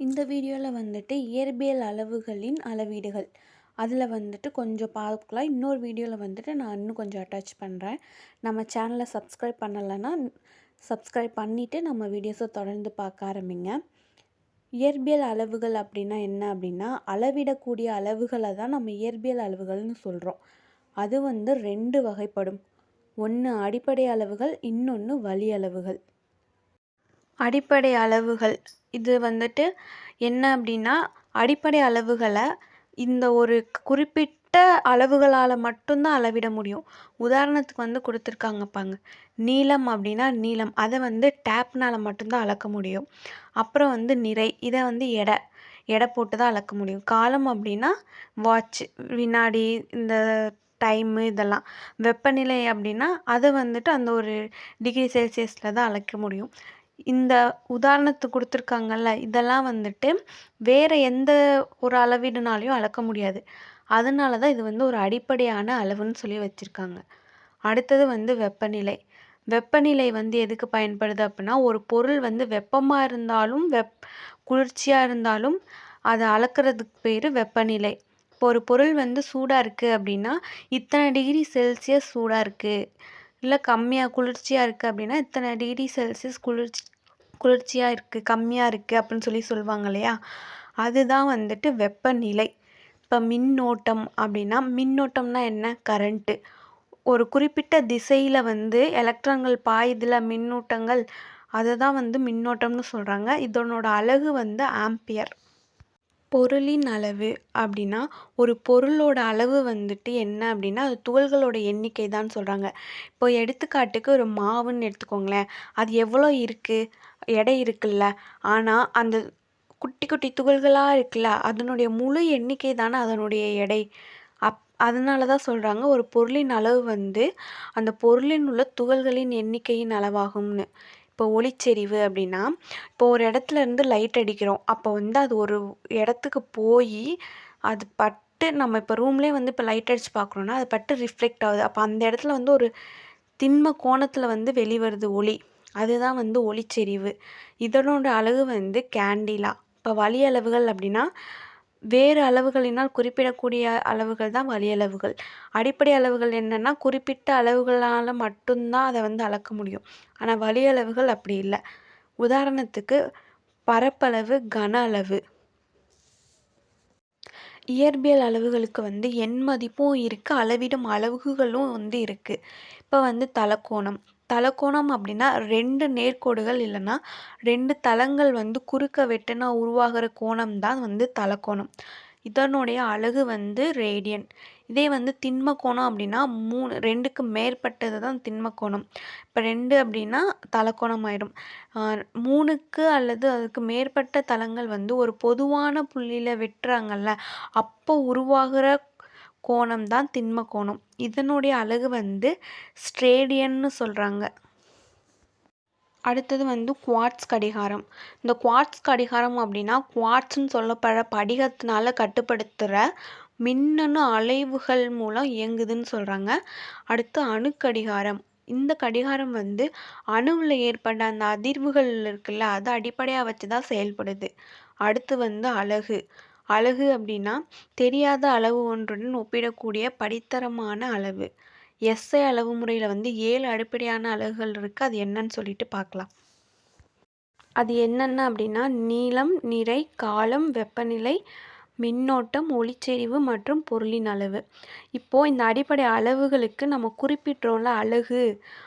இந்த வீடியோவில் வந்துட்டு இயற்பியல் அளவுகளின் அளவீடுகள். அதில் வந்துட்டு கொஞ்சம் பார்க்கலாம். இன்னொரு வீடியோவில் வந்துட்டு நான் இன்னும் கொஞ்சம் அட்டாச் பண்ணுறேன் நம்ம சேனலை சப்ஸ்கிரைப் பண்ணலைன்னா சப்ஸ்கிரைப் பண்ணிவிட்டு நம்ம வீடியோஸை தொடர்ந்து பார்க்க ஆரம்பிங்க. இயற்பியல் அளவுகள் அப்படின்னா என்ன அப்படின்னா அளவிடக்கூடிய அளவுகளை தான் நம்ம இயற்பியல் அளவுகள்னு சொல்கிறோம் அது வந்து ரெண்டு வகைப்படும். ஒன்று அடிப்படை அளவுகள் இன்னொன்று வழி அளவுகள். அடிப்படை அளவுகள். இது வந்துட்டு என்ன அப்படின்னா அடிப்படை அளவுகளை இந்த ஒரு குறிப்பிட்ட அளவுகளால் மட்டும்தான் அளவிட முடியும். உதாரணத்துக்கு வந்து கொடுத்துருக்காங்க பாங்க நீளம் அப்படின்னா நீளம். அதை வந்து டேப்னால் மட்டும்தான் அளக்க முடியும். அப்புறம் வந்து நிறை. இதை வந்து எடை. எடை போட்டு தான் அளக்க முடியும். காலம் அப்படின்னா வாட்ச் வினாடி இந்த டைமு இதெல்லாம். வெப்பநிலை அப்படின்னா அதை வந்துட்டு அந்த ஒரு டிகிரி செல்சியஸில் தான் அளக்க முடியும். இந்த உதாரணத்துக்கு கொடுத்துருக்காங்கல்ல இதெல்லாம் வந்துட்டு வேறு எந்த ஒரு அளவீடுனாலையும் அளக்க முடியாது. அதனால தான் இது வந்து ஒரு அடிப்படையான அளவுன்னு சொல்லி வச்சுருக்காங்க. அடுத்தது வந்து வெப்பநிலை. வெப்பநிலை வந்து எதுக்கு பயன்படுது அப்படின்னா ஒரு பொருள் வந்து வெப்பமாக இருந்தாலும் வெப் குளிர்ச்சியாக இருந்தாலும் அதை அளக்கிறதுக்கு பேர் வெப்பநிலை. இப்போ ஒரு பொருள் வந்து சூடாக இருக்குது அப்படின்னா இத்தனை டிகிரி செல்சியஸ் சூடாக இருக்குது இல்லை கம்மியாக குளிர்ச்சியாக இருக்குது அப்படின்னா இத்தனை டிகிரி செல்சியஸ் குளிர்ச்சி குளிர்ச்சியாக இருக்குது கம்மியாக இருக்குது அப்படின்னு சொல்லி சொல்லுவாங்க இல்லையா? அதுதான் வந்துட்டு வெப்பநிலை. இப்போ மின்னோட்டம் அப்படின்னா மின்னோட்டம்னா என்ன? கரண்ட்டு. ஒரு குறிப்பிட்ட திசையில் வந்து எலக்ட்ரான்கள் பாயுதில் மின்னூட்டங்கள் அதை தான் வந்து மின்னோட்டம்னு சொல்கிறாங்க இதனோட அழகு வந்து ஆம்பியர். பொருளின் அளவு அப்படின்னா ஒரு பொருளோட அளவு வந்துட்டு என்ன அப்படின்னா அது துகள்களோட எண்ணிக்கை தான் சொல்கிறாங்க இப்போ எடுத்துக்காட்டுக்கு ஒரு மாவுன்னு எடுத்துக்கோங்களேன். அது எவ்வளோ இருக்குது எடை இருக்குல்ல. ஆனால் அந்த குட்டி குட்டி துகள்களாக இருக்குல்ல அதனுடைய முழு எண்ணிக்கை தானே அதனுடைய எடை. அப் அதனால தான் சொல்கிறாங்க ஒரு பொருளின் அளவு வந்து அந்த பொருளின் உள்ள துகள்களின் எண்ணிக்கையின் அளவாகும்னு. இப்போ ஒளிச்செறிவு அப்படின்னா இப்போ ஒரு இடத்துல இருந்து லைட் அடிக்கிறோம். அப்போ வந்து அது ஒரு இடத்துக்கு போய் அது பட்டு நம்ம இப்போ ரூம்லேயே வந்து இப்போ லைட் அடித்து பார்க்குறோன்னா அது பட்டு ரிஃப்ளெக்ட் ஆகுது. அப்போ அந்த இடத்துல வந்து ஒரு திண்ம கோணத்தில் வந்து வெளிவருது ஒளி. அதுதான் வந்து ஒளிச்செறிவு. இதனோட அழகு வந்து கேண்டிலா இப்போ வழி அளவுகள் அப்படின்னா வேறு அளவுகளினால் குறிப்பிடக்கூடிய அளவுகள் தான் வலியளவுகள் அடிப்படை அளவுகள் என்னென்னா குறிப்பிட்ட அளவுகளால் மட்டும்தான் அதை வந்து அளக்க முடியும். ஆனால் வலியளவுகள் அப்படி இல்லை. உதாரணத்துக்கு பரப்பளவு கன அளவு. இயற்பியல் அளவுகளுக்கு வந்து எண் மதிப்பும் இருக்குது அளவிடும் அளவுகளும் வந்து இருக்குது இப்போ வந்து தலக்கோணம் தலக்கோணம் அப்படின்னா ரெண்டு நேர்கோடுகள் இல்லைன்னா ரெண்டு தளங்கள் வந்து குறுக்க வெட்டுனா உருவாகிற கோணம் தான் வந்து தலக்கோணம் இதனுடைய அழகு வந்து ரேடியன் இதே வந்து திண்ம கோணம் அப்படின்னா மூணு ரெண்டுக்கு மேற்பட்டது தான் திண்ம கோணம் இப்போ ரெண்டு அப்படின்னா தலக்கோணம் ஆயிடும். மூணுக்கு அல்லது அதுக்கு மேற்பட்ட தளங்கள் வந்து ஒரு பொதுவான புள்ளியில் வெட்டுறாங்கல்ல அப்போ உருவாகிற கோணம் தான் திண்ம கோணம். இதனுடைய அலகு வந்து ஸ்ட்ரேடியன்னு சொல்கிறாங்க அடுத்தது வந்து குவாட்ஸ் கடிகாரம். இந்த குவாட்ஸ் கடிகாரம் அப்படின்னா குவாட்ஸ்ன்னு சொல்லப்படுற படிகத்தினால கட்டுப்படுத்துகிற மின்னணு அலைவுகள் மூலம் இயங்குதுன்னு சொல்கிறாங்க அடுத்து அணுக்கடிகாரம் இந்த கடிகாரம் வந்து அணுவில் ஏற்பட்ட அந்த அதிர்வுகள் இருக்குல்ல அதை அடிப்படையாக வச்சு தான் செயல்படுது. அடுத்து வந்து அழகு. அழகு அப்படின்னா தெரியாத அளவு ஒன்றுடன் ஒப்பிடக்கூடிய படித்தரமான அளவு. எஸ்ஐ அளவு முறையில் வந்து ஏழு அடிப்படையான அழகுகள் இருக்குது அது என்னன்னு சொல்லிட்டு பார்க்கலாம். அது என்னென்ன அப்படின்னா நீளம் நிறை காலம் வெப்பநிலை மின்னோட்டம் ஒளிச்செறிவு மற்றும் பொருளின் அளவு. இப்போது இந்த அடிப்படை அளவுகளுக்கு நம்ம குறிப்பிட்றோம்ல அழகு.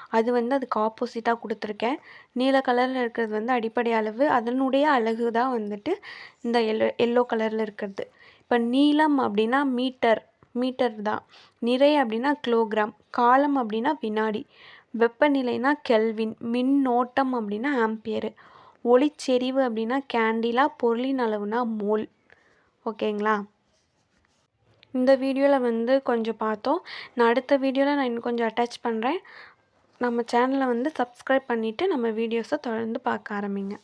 அது வந்து அதுக்கு ஆப்போசிட்டாக கொடுத்துருக்கேன். நீல கலரில் இருக்கிறது வந்து அடிப்படை அளவு. அதனுடைய அழகு தான் வந்துட்டு இந்த எல்லோ எல்லோ கலரில் இருக்கிறது. இப்போ நீளம் அப்படின்னா மீட்டர் மீட்டர் தான். நிறை அப்படின்னா கிலோகிராம் காலம் அப்படின்னா வினாடி. வெப்பநிலைனா கெல்வின் மின்னோட்டம் அப்படின்னா ஆம்பியரு ஒளிச்செறிவு அப்படின்னா கேண்டிலா பொருளின் அளவுனா மோல் ஓகேங்களா? இந்த வீடியோவில் வந்து கொஞ்சம் பார்த்தோம். நான் அடுத்த வீடியோவில் நான் இன்னும் கொஞ்சம் அட்டாச் பண்ணுறேன் நம்ம சேனலை வந்து சப்ஸ்கிரைப் பண்ணிவிட்டு நம்ம வீடியோஸை தொடர்ந்து பார்க்க ஆரம்பிங்க.